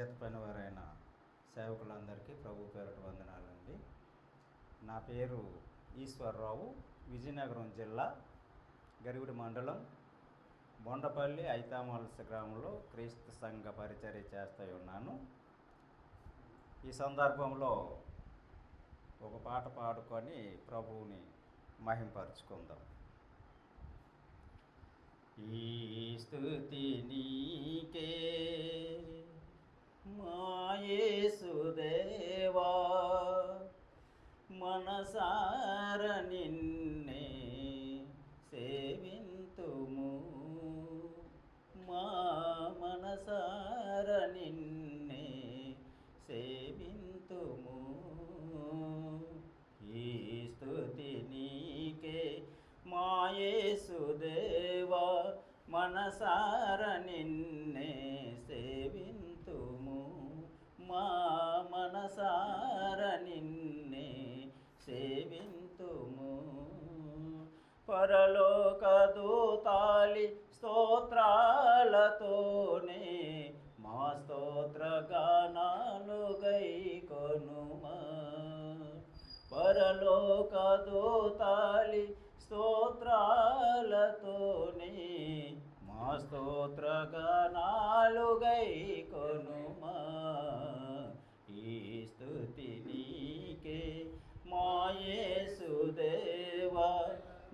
జతపైన వారైన సేవకులందరికీ ప్రభు పేరట వందనాలండి. నా పేరు ఈశ్వరరావు విజయనగరం జిల్లా గరివిడి మండలం బొండపల్లి ఐతామలస గ్రామంలో క్రీస్తు సంఘ పరిచర్య చేస్తూ ఉన్నాను. ఈ సందర్భంలో ఒక పాట పాడుకొని ప్రభువుని మహింపరుచుకుందాం. ఈ స్థుతి నీకే మనసార నిన్నే సేవింతుము. మా మనసార నిన్నే సేవింతుము. ఈ స్థుతి నీకే మాయేసుదేవా మనసార పరలోక దూతాలి స్తోత్రాలతోనే మా స్తోత్ర గానాలు గైకొనుమా పరలోక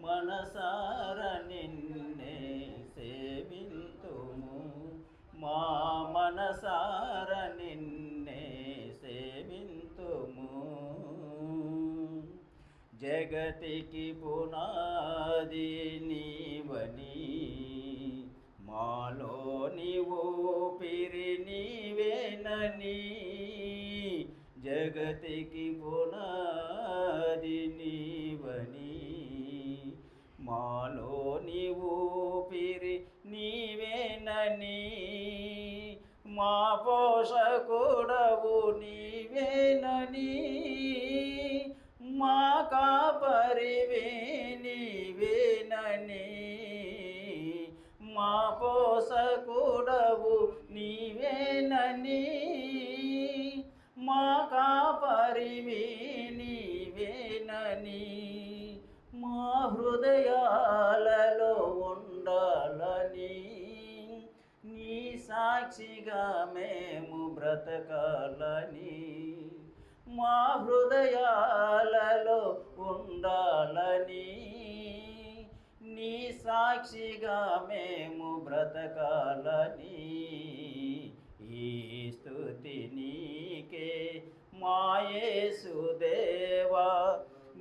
మనసార నిన్నే సేవింతుము. మా మనసార నిన్నే సేవింతుము. జగతికి పునాది నీవని మాలో నీవు పిరి నీవేనని జగతికి పునాది నీ మాలో నీవు పిరి నీవేనని. మా పోషకుడవు నీవేనని. మా కాపరివే నీవేనని. మా పోషకుడవు నీవేనని. మా కాపరివే నీ సాక్షిగా మేము బ్రతకాలని మా హృదయాలలో ఉండాలని నీ సాక్షిగా మేము బ్రతకాలని ఈ స్థుతి నీకే మాయేసుదేవా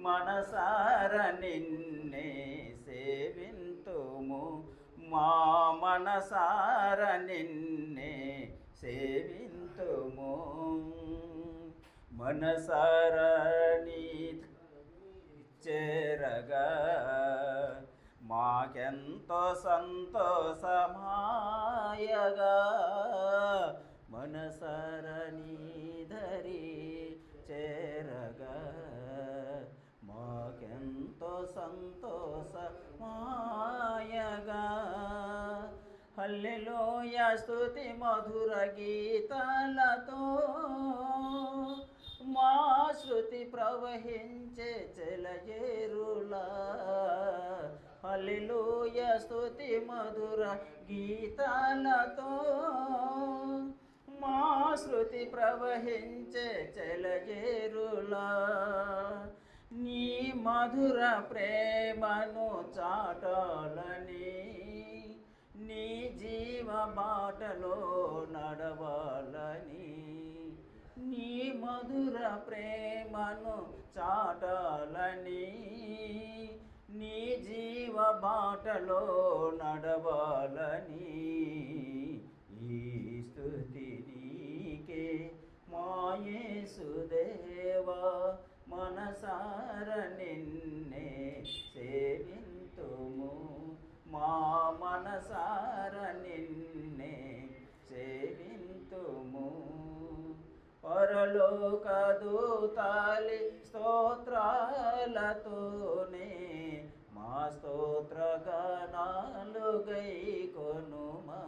మనసార నిన్నే సేవింతుము. మా మనసార నిన్నే సేవింతుము. మనసారని చేరగా మాకెంతో సంతోషమాయగా. మనసరణి ధరి చేరగా మాకెంతో సంతోషమాయగా. హల్లెలోయ స్తుతి మధుర గీతాలతో. మా శృతి ప్రవహించే చెలజేరులా హల్లెలోయ స్తుతి మధుర గీతాలతో. మా శృతి ప్రవహించే చెలజేరులా నీ మధుర ప్రేమను చాటాలని నీ జీవ బాటలో నడవాలని నీ మధుర ప్రేమను చాటాలని నీ జీవ బాటలో నడవాలని ఈ స్థుతి నీకే మాయేసుదేవా మనసార నిన్నే సేవింతుము. మా మనసార నిన్నే సేవింతుము. పరలోక దూతాలి స్తోత్రాలతోనే మా స్తోత్ర గానాలు గై కొనుమా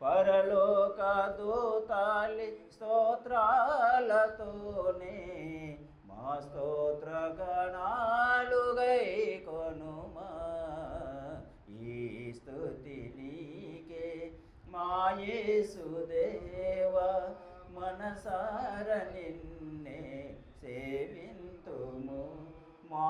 పరలోక దూతాలి స్తోత్రాలతోనే మా స్తోత్ర గణాలుగై కొనుమా యేసుదేవా మనసార నిన్నే సేవింతుము. మా